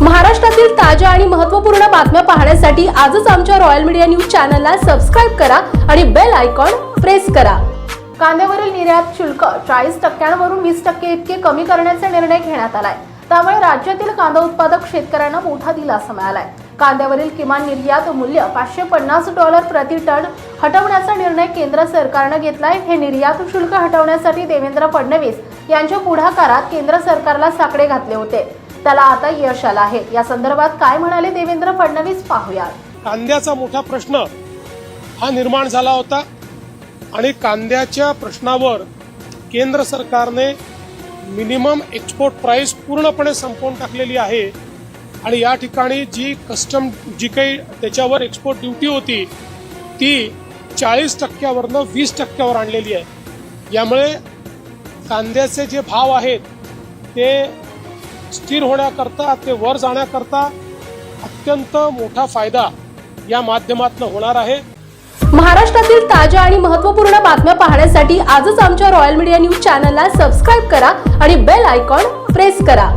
महाराष्ट्रातील ताज्या आणि महत्त्वपूर्ण बातम्या पाहण्यासाठी आजच आमच्या रॉयल मीडिया न्यूज चॅनलला सबस्क्राईब करा आणि बेल आयकॉन प्रेस करा. कांद्यावरील निर्यात शुल्क चाळीस टक्क्यांवरून वीस टक्के इतके कमी करण्याचा निर्णय घेण्यात आलाय. त्यामुळे राज्यातील कांदा उत्पादक शेतकऱ्यांना मोठा दिलासा मिळालाय. कांद्यावरील किमान निर्यात मूल्य पाचशे पन्नास डॉलर प्रति टन हटवण्याचा निर्णय केंद्र सरकारनं घेतलाय. हे निर्यात शुल्क हटवण्यासाठी देवेंद्र फडणवीस यांच्या पुढाकारात केंद्र सरकारला साकडे घातले होते. त्याला आता यश आलं आहे. या संदर्भात काय म्हणाले देवेंद्र फडणवीस? पाहूयात. कांद्याचा मोठा प्रश्न हा निर्माण झाला होता आणि कांद्याच्या प्रश्नावर केंद्र सरकारने मिनिमम एक्सपोर्ट प्राईस पूर्णपणे संपवून टाकलेली आहे. आणि या ठिकाणी जी कस्टम जी काही त्याच्यावर एक्सपोर्ट ड्युटी होती ती चाळीस टक्क्यावरनं वीस टक्क्यावर आणलेली आहे. यामुळे कांद्याचे जे भाव आहेत ते स्थिर होण्याकरता ते वर जाण्याकरता अत्यंत मोठा फायदा या माध्यमातून होणार आहे. महाराष्ट्रातील ताज्या आणि महत्त्वपूर्ण बातम्या पाहण्यासाठी आजच आमच्या रॉयल मीडिया न्यूज चॅनलला सबस्क्राईब करा आणि बेल आयकॉन प्रेस करा.